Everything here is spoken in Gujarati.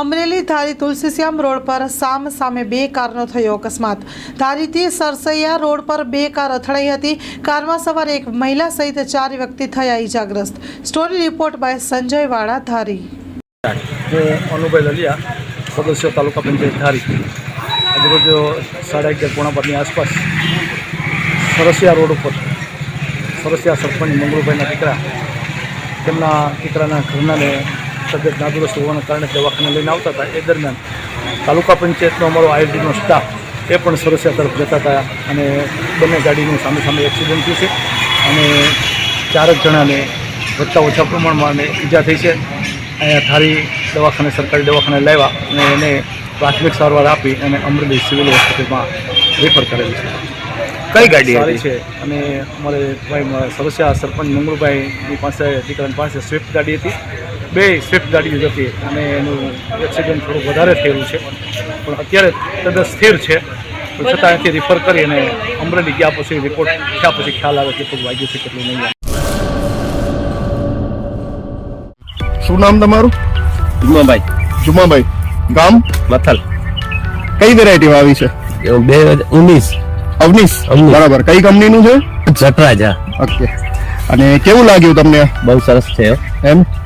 અમરેલી ધારી તુલસીશ્યામ રોડ પર સામ સામે બે કારનો થયો અકસ્માત. ધારીથી સરસૈયા રોડ પર બે કાર અથડાઈ હતી. કારમાં સવાર એક મહિલા સહિત ચાર વ્યક્તિ થયા ઈજાગ્રસ્ત. સ્ટોરી રિપોર્ટ બાય સંજય વાળા ધારી. હું અનુભાઈ લલિયા, સદસ્ય તાલુકા પંચાયત ધારી. આજરોજ સાડા અગિયાર પોણા પરની આસપાસ સરસિયા રોડ ઉપર સરસિયા સરપંચ મંગળુભાઈના દીકરા, તેમના દીકરાના ઘરનાને તબિયત નાદુરસ્ત હોવાના કારણે દવાખાને લઈને આવતા હતા. એ દરમિયાન તાલુકા પંચાયતનો અમારો આઈડીનો સ્ટાફ એ પણ સરસિયા તરફ જતા હતા અને બંને ગાડીનું સામે સામે એક્સિડન્ટ થયું છે અને ચારક જણાને વધતા ઓછા પ્રમાણમાં અને ઈજા થઈ છે. અહીંયા ધારી દવાખાને સરકારી દવાખાને લાવ્યા અને એને પ્રાથમિક સારવાર આપી અને અમરેલી સિવિલ હોસ્પિટલમાં રેફર કરેલી છે. કઈ ગાડી સારી છે. અને અમારે ભાઈ સરસિયા સરપંચ મંગળભાઈની પાસે દીકરાની પાસે સ્વિફ્ટ ગાડી હતી. બે સ્વિફ્ટ ગાડીઓ જતી હતી અને એનું એક્સિડન્ટ થોડું વધારે થયેલું છે. પણ અત્યારે તદ્દન સ્થિર છે. પણ છતાં અહીંથી રિફર કરી અને અમરેલી ગયા પછી રિપોર્ટ થયા પછી ખ્યાલ આવે કેટલું વાગ્યું છે કેટલું નહીં શું નામ તમારું? જુમાભાઈ. જુમાભાઈ. ગામ? મથલ. કઈ વેરાયટી આવી છે? બે હજાર ઉન્નીસ. અવનીશ? અવનીશ. બરાબર. કઈ કંપનીનું છે? જટરાજા. ઓકે. અને કેવું લાગ્યું તમને? બહુ સરસ છે. એમ?